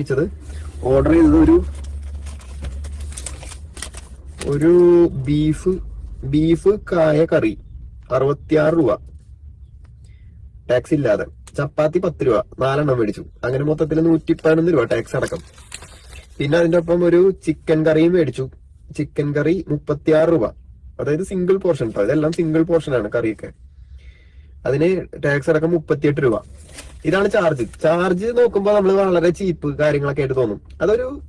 അയച്ചത് ഓർഡർ ചെയ്തത് ഒരു ഒരു ബീഫ് ബീഫ് കായ കറി. അറുപത്തിയാറ് രൂപ. ടാക്സ് ഇല്ലാതെ. ചപ്പാത്തി പത്ത് രൂപ. നാലെണ്ണം മേടിച്ചു. അങ്ങനെ മൊത്തത്തിൽ നൂറ്റി പതിനൊന്ന് രൂപ ടാക്സ് അടക്കം. പിന്നെ അതിന്റെ ഒപ്പം ഒരു ചിക്കൻ കറിയും മേടിച്ചു. ചിക്കൻ കറി മുപ്പത്തിയാറ് രൂപ. അതായത് സിംഗിൾ പോർഷൻ ഇതെല്ലാം സിംഗിൾ പോർഷൻ ആണ് കറിയൊക്കെ. അതിന് ടാക്സ് അടക്കം മുപ്പത്തിയെട്ട് രൂപ. ഇതാണ് ചാർജ് ചാർജ് നോക്കുമ്പോൾ നമ്മൾ വളരെ ചീപ്പ് കാര്യങ്ങളൊക്കെ ആയിട്ട് തോന്നും. അതൊരു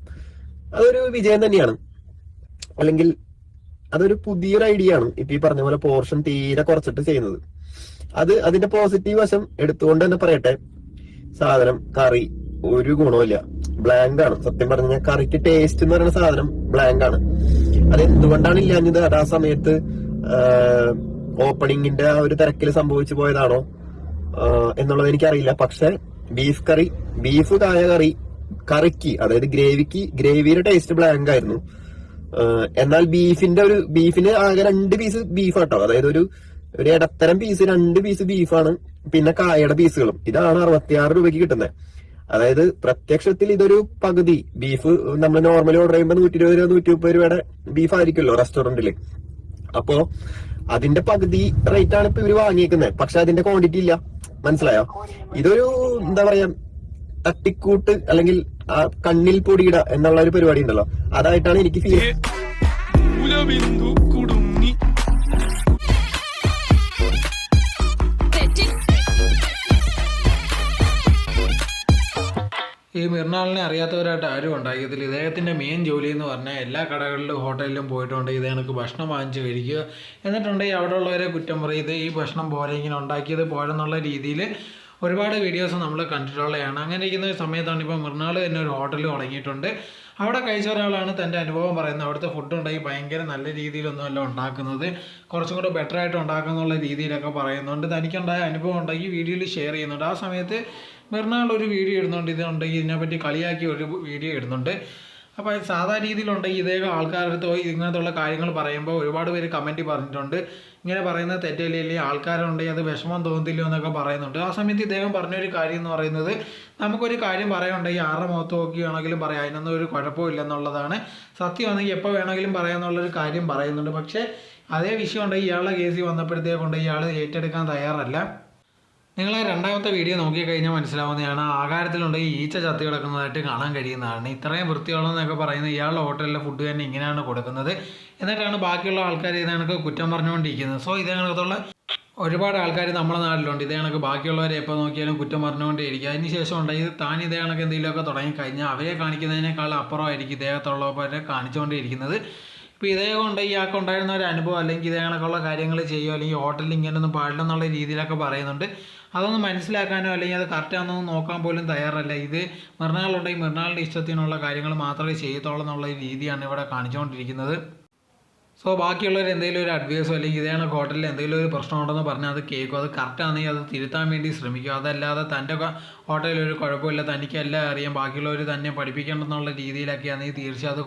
അതൊരു വിജയം തന്നെയാണ്. അല്ലെങ്കിൽ അതൊരു പുതിയൊരു ഐഡിയ ആണ്. ഇപ്പൊ ഈ പറഞ്ഞ പോലെ പോർഷൻ തീരെ കുറച്ചിട്ട് ചെയ്യുന്നത്. അത് അതിന്റെ പോസിറ്റീവ് വശം എടുത്തുകൊണ്ട് തന്നെ പറയട്ടെ. സാധനം കറി ഒരു ഗുണമില്ല ബ്ലാങ്ക് ആണ്. സത്യം പറഞ്ഞ കറിക്ക് ടേസ്റ്റ് എന്ന് പറയുന്ന സാധനം ബ്ലാങ്ക് ആണ്. അത് എന്തുകൊണ്ടാണ് ഇല്ലാഞ്ഞത്? അത് ആ സമയത്ത് ഓപ്പണിങ്ങിന്റെ ആ ഒരു തിരക്കിൽ സംഭവിച്ചു പോയതാണോ? എന്നുള്ളത് എനിക്കറിയില്ല. പക്ഷെ ബീഫ് കറി ബീഫ് കായ കറി കറിക്ക് അതായത് ഗ്രേവിക്ക് ഗ്രേവിയുടെ ടേസ്റ്റ് ബ്ലാങ്ക് ആയിരുന്നു. എന്നാൽ ബീഫിന്റെ ഒരു ബീഫിന് ആകെ രണ്ട് പീസ് ബീഫ് കേട്ടോ അതായത് ഒരു ഒരു ഇടത്തരം പീസ് രണ്ട് പീസ് ബീഫാണ് പിന്നെ കായയുടെ പീസുകളും ഇതാണ് അറുപത്തിയാറ് രൂപയ്ക്ക് കിട്ടുന്നത് അതായത് പ്രത്യക്ഷത്തിൽ ഇതൊരു പകുതി ബീഫ് നമ്മൾ നോർമലി ഓർഡർ ചെയ്യുമ്പോൾ നൂറ്റി ഇരുപത് രൂപ നൂറ്റി മുപ്പത് രൂപയുടെ ബീഫ് ആയിരിക്കുമല്ലോ റെസ്റ്റോറന്റിൽ അപ്പോ അതിന്റെ പകുതി റേറ്റ് ആണ് ഇപ്പൊ ഇവർ വാങ്ങിയേക്കുന്നത് പക്ഷെ അതിന്റെ ക്വാണ്ടിറ്റി ഇല്ല. മനസ്സിലായോ? ഇതൊരു എന്താ പറയാ തട്ടിക്കൂട്ട് അല്ലെങ്കിൽ കണ്ണിൽ പൊടിയിട എന്നുള്ള ഒരു പരിപാടി ഉണ്ടല്ലോ. അതായിട്ടാണ് എനിക്ക് ഫീൽ ഈ മിർണാളിനെ അറിയാത്തവരായിട്ട് ആരും ഉണ്ടാക്കിയതിൽ ഇദ്ദേഹത്തിന്റെ മെയിൻ ജോലി എന്ന് പറഞ്ഞാൽ എല്ലാ കടകളിലും ഹോട്ടലിലും പോയിട്ടുണ്ട്. ഇത് എനിക്ക് ഭക്ഷണം വാങ്ങിച്ച് കഴിക്കുക എന്നിട്ടുണ്ടെങ്കിൽ അവിടെ ഉള്ളവരെ കുറ്റം പറയും. ഈ ഭക്ഷണം പോലെ ഇങ്ങനെ ഉണ്ടാക്കിയത് പോരെന്നുള്ള രീതിയിൽ ഒരുപാട് വീഡിയോസ് നമ്മൾ കണ്ടിട്ടുള്ളതാണ്. അങ്ങനെ ഇരിക്കുന്ന ഒരു സമയത്താണ് ഇപ്പോൾ മിർണാൾ തന്നെ ഒരു ഹോട്ടൽ തുടങ്ങിയിട്ടുണ്ട്. അവിടെ കഴിച്ച ഒരാളാണ് തന്റെ അനുഭവം പറയുന്നത്. അവിടുത്തെ ഫുഡ് ഉണ്ടെങ്കിൽ ഭയങ്കര നല്ല രീതിയിലൊന്നുമല്ല ഉണ്ടാക്കുന്നത്. കുറച്ചും കൂടെ ബെറ്റർ ആയിട്ട് ഉണ്ടാക്കുന്നുള്ള രീതിയിലൊക്കെ പറയുന്നുണ്ട്. തനിക്കുണ്ടായ അനുഭവം ഉണ്ടെങ്കിൽ വീഡിയോയിൽ ഷെയർ ചെയ്യുന്നുണ്ട്. ആ സമയത്ത് മിർണാൾ ഒരു വീഡിയോ ഇടുന്നുണ്ട്. ഇതുണ്ടെങ്കിൽ ഇതിനെപ്പറ്റി കളിയാക്കി ഒരു വീഡിയോ ഇടുന്നുണ്ട്. അപ്പോൾ സാധാരണ രീതിയിലുണ്ടെങ്കിൽ ഇതേ ആൾക്കാരുടെ അടുത്ത് ഇങ്ങനത്തുള്ള കാര്യങ്ങൾ പറയുമ്പോൾ ഒരുപാട് പേര് കമന്റ് പറഞ്ഞിട്ടുണ്ട്. ഇങ്ങനെ പറയുന്നത് തെറ്റല്ലേ? ആൾക്കാരുണ്ടെങ്കിൽ അത് വിഷമം തോന്നുന്നില്ലോ എന്നൊക്കെ പറയുന്നുണ്ട്. ആ സമയത്ത് ഇദ്ദേഹം പറഞ്ഞൊരു കാര്യം എന്ന് പറയുന്നത് നമുക്കൊരു കാര്യം പറയുന്നുണ്ടെങ്കിൽ ആരുടെ മുഖത്ത് നോക്കിയാണെങ്കിലും പറയാം. അതിനൊന്നും ഒരു കുഴപ്പമില്ലെന്നുള്ളതാണ് സത്യമാണെങ്കിൽ എപ്പോൾ വേണമെങ്കിലും പറയാമെന്നുള്ളൊരു കാര്യം പറയുന്നുണ്ട്. പക്ഷേ അതേ വിഷയം ഉണ്ടെങ്കിൽ ഇയാളുടെ കേസിൽ വന്നപ്പോഴത്തേക്കൊണ്ട് ഇയാൾ ഏറ്റെടുക്കാൻ തയ്യാറല്ല. നിങ്ങൾ രണ്ടാമത്തെ വീഡിയോ നോക്കിക്കഴിഞ്ഞാൽ മനസ്സിലാവുന്നതാണ്. ആകാരത്തിലുണ്ടെങ്കിൽ ഈച്ച ചത്തി കിടക്കുന്നതായിട്ട് കാണാൻ കഴിയുന്നതാണ്. ഇത്രയും വൃത്തിയുള്ളതെന്നൊക്കെ പറയുന്നത് ഇയാളുടെ ഹോട്ടലിലെ ഫുഡ് തന്നെ ഇങ്ങനെയാണ് കൊടുക്കുന്നത്. എന്നിട്ടാണ് ബാക്കിയുള്ള ആൾക്കാർ ഇത് കുറ്റം പറഞ്ഞുകൊണ്ടിരിക്കുന്നത്. സോ ഇതേക്കുള്ള ഒരുപാട് ആൾക്കാർ നമ്മുടെ നാട്ടിലുണ്ട്. ഇതേ കണക്ക് ബാക്കിയുള്ളവരെ എപ്പോൾ നോക്കിയാലും കുറ്റം പറഞ്ഞുകൊണ്ടേയിരിക്കും. അതിന് ശേഷം ഉണ്ടെങ്കിൽ താൻ ഇതേ കണക്ക് എന്തെങ്കിലുമൊക്കെ തുടങ്ങിക്കഴിഞ്ഞാൽ അവരെ കാണിക്കുന്നതിനേക്കാൾ അപ്പുറമായിരിക്കും ഇദ്ദേഹത്തുള്ളവരെ കാണിച്ചുകൊണ്ടിരിക്കുന്നത് ഇപ്പോൾ ഇതേ കൊണ്ട് ഇയാൾക്ക് ഉണ്ടായിരുന്ന ഒരു അനുഭവം അല്ലെങ്കിൽ ഇതേ കണക്കുള്ള കാര്യങ്ങൾ ചെയ്യുമോ അല്ലെങ്കിൽ ഹോട്ടലിൽ ഇങ്ങനെയൊന്നും പാടില്ലെന്നുള്ള രീതിയിലൊക്കെ പറയുന്നുണ്ട്. അതൊന്നും മനസ്സിലാക്കാനോ അല്ലെങ്കിൽ അത് കറക്റ്റാണെന്നോ നോക്കാൻ പോലും തയ്യാറല്ല. ഇത് മൃണാളുണ്ടെങ്കിൽ മൃണാളിന്റെ ഇഷ്ടത്തിനുള്ള കാര്യങ്ങൾ മാത്രമേ ചെയ്യത്തുള്ളൂ എന്നുള്ള രീതിയാണ് ഇവിടെ കാണിച്ചുകൊണ്ടിരിക്കുന്നത്. സോ ബാക്കിയുള്ളവർ എന്തെങ്കിലും ഒരു അഡ്വൈസോ അല്ലെങ്കിൽ ഇതേണ ഹോട്ടലിൽ എന്തെങ്കിലും ഒരു പ്രശ്നമുണ്ടെന്ന് പറഞ്ഞാൽ അത് കേൾക്കും. അത് കറക്റ്റാണെങ്കിൽ അത് തിരുത്താൻ വേണ്ടി ശ്രമിക്കും. അതല്ലാതെ തന്റെ ഹോട്ടലിൽ ഒരു കുഴപ്പമില്ല. തനിക്കെല്ലാം അറിയാം. ബാക്കിയുള്ളവർ തന്നെ പഠിപ്പിക്കേണ്ടെന്നുള്ള രീതിയിലൊക്കെയാണെങ്കിൽ തീർച്ചയായും അത്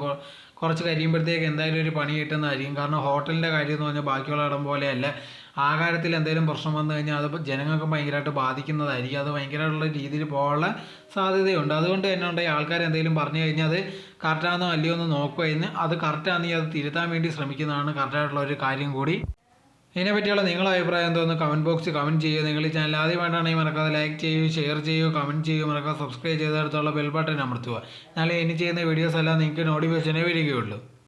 കുറച്ച് കഴിയുമ്പോഴത്തേക്ക് എന്തായാലും ഒരു പണി കിട്ടുന്നതായിരിക്കും. കാരണം ഹോട്ടലിന്റെ കാര്യം എന്ന് പറഞ്ഞാൽ ബാക്കിയുള്ള ഇടം പോലെയല്ല ആഹാരത്തിൽ എന്തെങ്കിലും പ്രശ്നം വന്നു കഴിഞ്ഞാൽ അത് ജനങ്ങൾക്ക് ഭയങ്കരമായിട്ട് ബാധിക്കുന്നതായിരിക്കും. അത് ഭയങ്കരമായിട്ടുള്ള രീതിയിൽ പോകാനുള്ള സാധ്യതയുണ്ട്. അതുകൊണ്ട് തന്നെ ഉണ്ടെങ്കിൽ ആൾക്കാർ എന്തെങ്കിലും പറഞ്ഞു കഴിഞ്ഞാൽ അത് കറക്റ്റാണോ അല്ലയോ എന്ന് നോക്കുകയെന്ന് അത് കറക്റ്റാണെങ്കിൽ അത് തിരുത്താൻ വേണ്ടി ശ്രമിക്കുന്നതാണ് കറക്റ്റായിട്ടുള്ള ഒരു കാര്യം കൂടി. ഇതിനെ പറ്റിയുള്ള നിങ്ങളുടെ അഭിപ്രായം എന്തോന്ന് കമന്റ് ബോക്സ് കമന്റ് ചെയ്യുക. നിങ്ങൾ ഈ ചാനൽ ആദ്യമായിട്ടാണെങ്കിൽ മറക്കാതെ ലൈക്ക് ചെയ്യൂ ഷെയർ ചെയ്യൂ കമന്റ് ചെയ്യൂ മറക്കാതെ സബ്സ്ക്രൈബ് ചെയ്തെടുത്തുള്ള ബെൽ ബട്ടൺ അമർത്തുക. എന്നാലേ ഇനി ചെയ്യുന്ന വീഡിയോസ് എല്ലാം നിങ്ങൾക്ക് നോട്ടിഫിക്കേഷനെ വരികയുള്ളൂ.